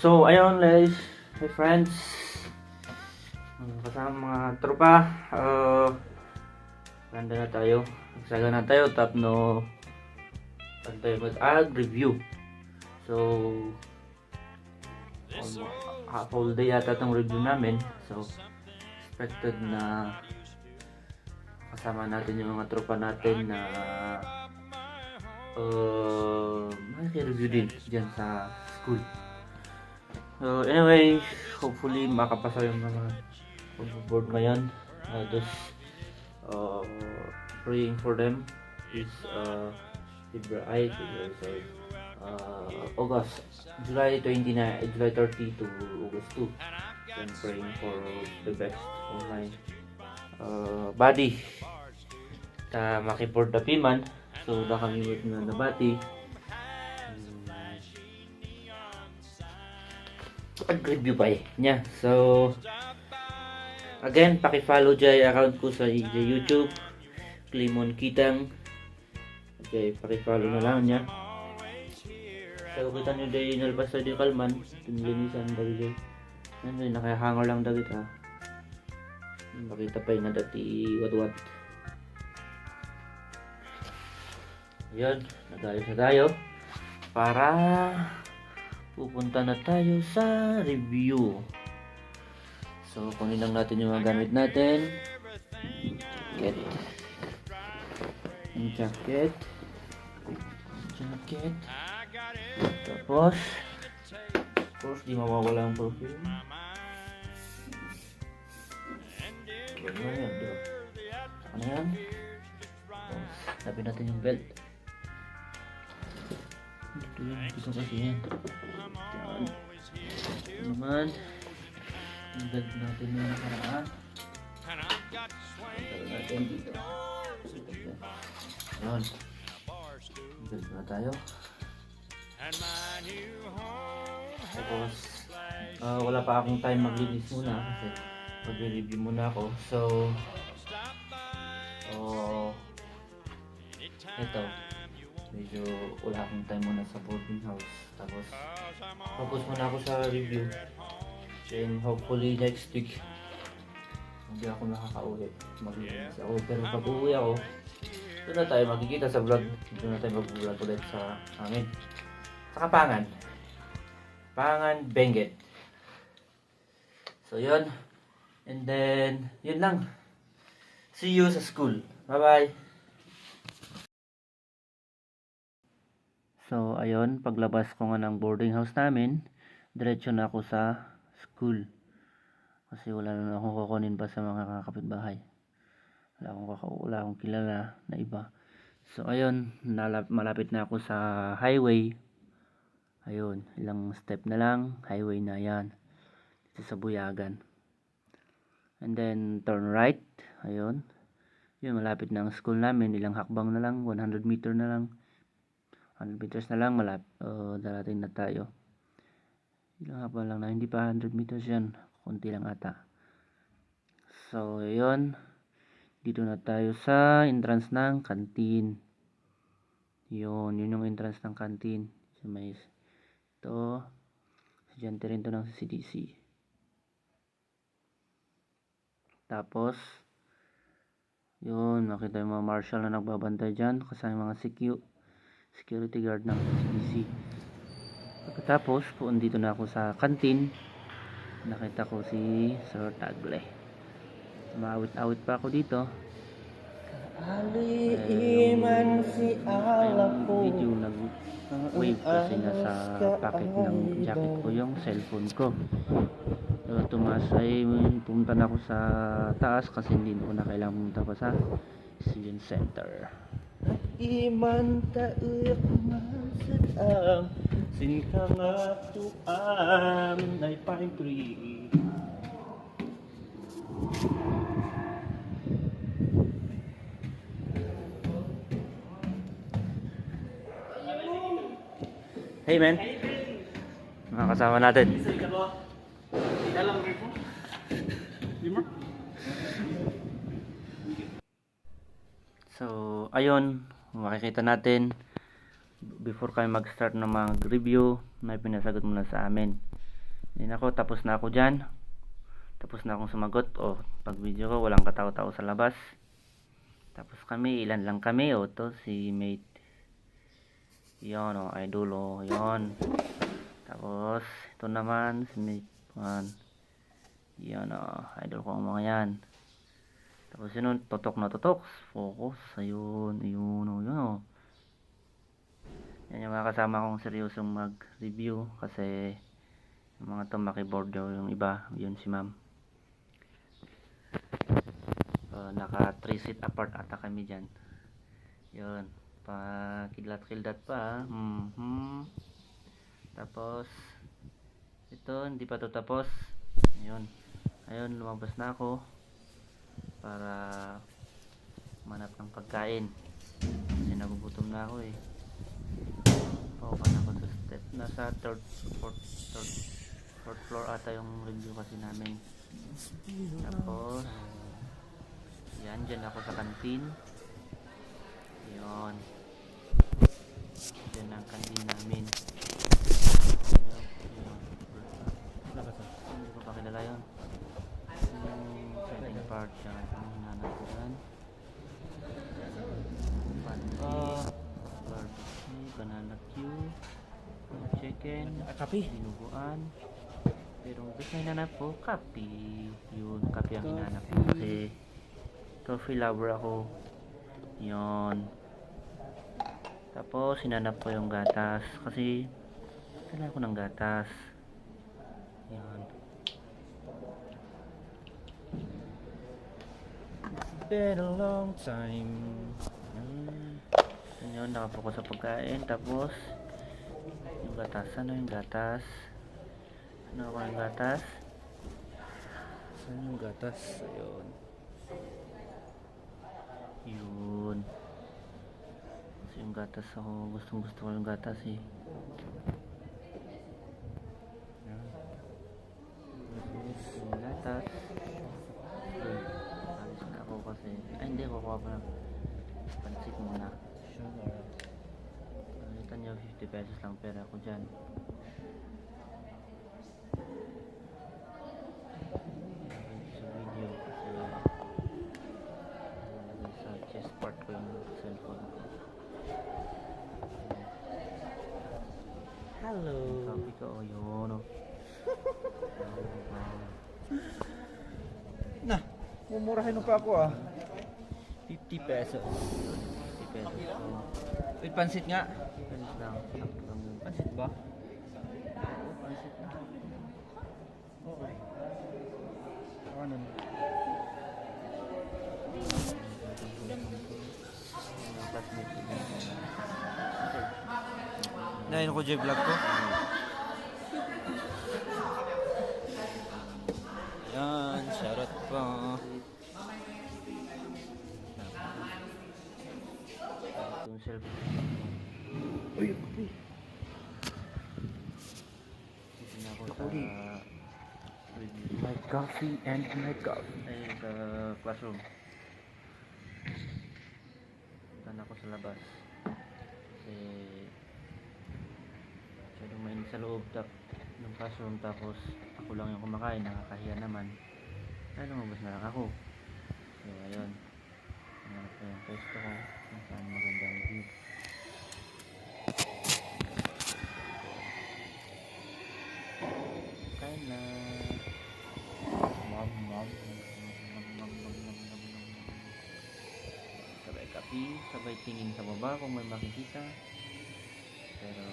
So, ayun guys, my friends. Ang Kasama mga tropa. Uh, ganda na tayo. Nagsaga na tayo. Tap no. Ano tayo mag-ag review. So, um, half whole day yata itong review namin. So, expected na kasama natin yung mga tropa natin na uh, review din dyan sa school. So anyway, hopefully makapasa yung mga board ngayon. Uh, just uh, praying for them is uh, February, February, sorry, uh, August, July 29, eh, July 30 to August 2. So I'm praying for the best online. Uh, body. Ta makiport the piman so da kami work na nabati pag-review pa eh niya. So again paki-follow jay account ko sa YouTube. Climon Kitang. Okay paki-follow na lang niya. Sa kita nyo day nalpas sa di kalman. Tinlinisan dali jay. Ano yun nakahangar lang dagit ha. Makita pa yung dati wat-wat Yun, nagayos na tayo. Para pupunta na tayo sa review. So, kunin lang natin yung mga gamit natin. Jacket. Yung jacket. Jacket. Tapos, of course, di mawawala ang perfume. Ano yan? Ano yan? Tapos, natin yung belt. Dito yun, dito kasi yan. Yan. Ito naman. Belt natin yung nakaraan. Ito natin dito. Yan. Belt na tayo. Tapos, ah, wala pa akong time maglinis muna kasi magre-review muna ako. So, oh, ito, medyo wala akong time muna sa boarding house. Tapos, focus muna ako sa review. Then, hopefully next week, hindi ako nakaka-uwi. Maglinis ako. Pero pag uwi ako, doon na tayo magkikita sa vlog. Doon na tayo mag-vlog ulit sa amin. Sa Kapangan. Pangan Benguet. So, yun. And then, yun lang. See you sa school. Bye-bye. So, ayun, paglabas ko nga ng boarding house namin, diretso na ako sa school. Kasi wala na akong kukunin pa sa mga kapitbahay. Wala akong, kaka- wala akong kilala na iba. So, ayun, nalap, malapit na ako sa highway. Ayun, ilang step na lang, highway na yan. Dito sa Buyagan. And then, turn right. Ayun. Yun, malapit na ang school namin. Ilang hakbang na lang, 100 meter na lang. 100 meters na lang, malap, uh, darating na tayo. Ilang hakbang lang na, hindi pa 100 meters yan. Kunti lang ata. So, yun. Dito na tayo sa entrance ng canteen. Yun, yun yung entrance ng canteen. So, may ito. Estudyante rin to ng CDC. Tapos, yun, nakita yung mga marshal na nagbabantay dyan. Kasama yung mga secu security guard ng CDC. Pagkatapos, puun dito na ako sa canteen. Nakita ko si Sir Tagle. Maawit-awit pa ako dito. Aliiman si Ayun, Alapo video nag-wave kasi nasa pocket ng jacket ko yung cellphone ko. So, tumaas ay pumunta na ako sa taas kasi hindi ko na kailangan pumunta pa sa student center. Iman ta uyak masadam Sinka nga tuam ay pine tree. Hey man. Mga kasama natin. So, ayun, makikita natin before kami mag-start ng mag-review na pinasagot muna sa amin. Yun ako, tapos na ako dyan. Tapos na akong sumagot. O, pag video ko, walang katao-tao sa labas. Tapos kami, ilan lang kami. O, to, si mate. Yun, o, idol, o, yun. Tapos, ito naman, si mate. Yan, o, idol ko ang mga yan. Tapos yun, totok na totok. Focus, ayun, ayun, o, yun, o. Yan yung mga kasama kong seryosong mag-review kasi yung mga to makiboard daw yung iba, yun si ma'am. Uh, naka 3 seat apart ata kami dyan. Yun, pa kidlat-kidlat pa. Mhm. Tapos ito hindi pa to tapos. Ayun. Ayun, lumabas na ako para manap ng pagkain. Kasi nagugutom na ako eh. Paupan ako sa step. Nasa third, fourth, third, fourth floor ata yung review kasi namin. Tapos, yan, dyan ako sa kantin. Yun. Dyan ang kantin namin. Yun. Hindi ko pa kilala yun. Part siya. Yung hinanap ko yan. Pansit. Barbecue. Banana Q. Chicken. Kapi. Dinuguan. Pero ang gusto na hinanap ko, kape. Yun, kape ang hinanap ko. Kasi coffee lover ako. Yun. Tapos, hinanap ko yung gatas. Kasi, kailangan ko ng gatas. Yan. Been a long time. Yan yun, nakapokus sa pagkain. Tapos, yung gatas. Ano yung gatas? Ano ako yung gatas? Saan yung gatas? Ayun. Yun. Kasi yung gatas ako, gustong gusto ko yung gatas eh. Yung gatas. Pa ng pansit muna. Sugar. Palitan nyo, 50 pesos lang pera ko dyan. Sa video kasi nalagay sa chest part ko yung cellphone ko. Hello. Copy ko, oh yun oh. Na, mumurahin pa ako ah. 50 pesos. 50 pesos. Wait, pansit nga. Pesos lang. Pansit ba? Oh, pansit na. Oo. Ano? Okay. Nain ko J-vlog ko. Yan, shoutout pa. Cellphone. Uy, uy. Dito na ako sa. My coffee and my coffee. Ay, sa classroom. Punta ako sa labas. Kasi masyadong mainit sa loob tap ng classroom tapos ako lang yung kumakain, nakakahiya naman. Kaya lumabas na lang ako. So, ayun. Hanap ko yung pwesto ko kung saan magandang sabay tingin sa baba kung may makikita. Pero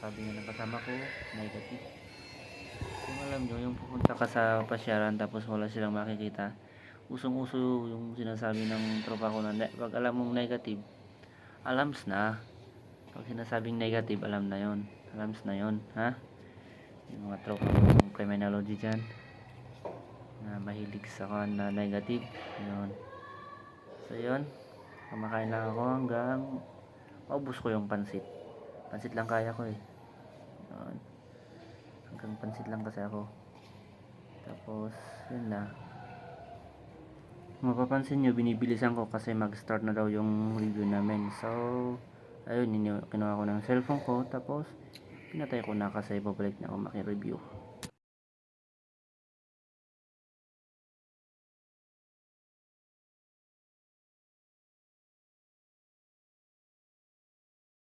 sabi nga ng kasama ko, negative. Kung alam nyo, yung pupunta ka sa pasyaran tapos wala silang makikita, usong-uso yung sinasabi ng tropa ko na pag alam mong negative, alams na. Pag sinasabing negative, alam na yon Alams na yon ha? Yung mga tropa ng criminology dyan na mahilig sa kan na negative yun so yun kumakain lang ako hanggang maubos ko yung pansit. Pansit lang kaya ko eh. Yun. Hanggang pansit lang kasi ako. Tapos yun na. Mapapansin nyo binibilisan ko kasi mag start na daw yung review namin. So ayun yun, kinuha ko ng cellphone ko. Tapos pinatay ko na kasi babalik na ako maki-review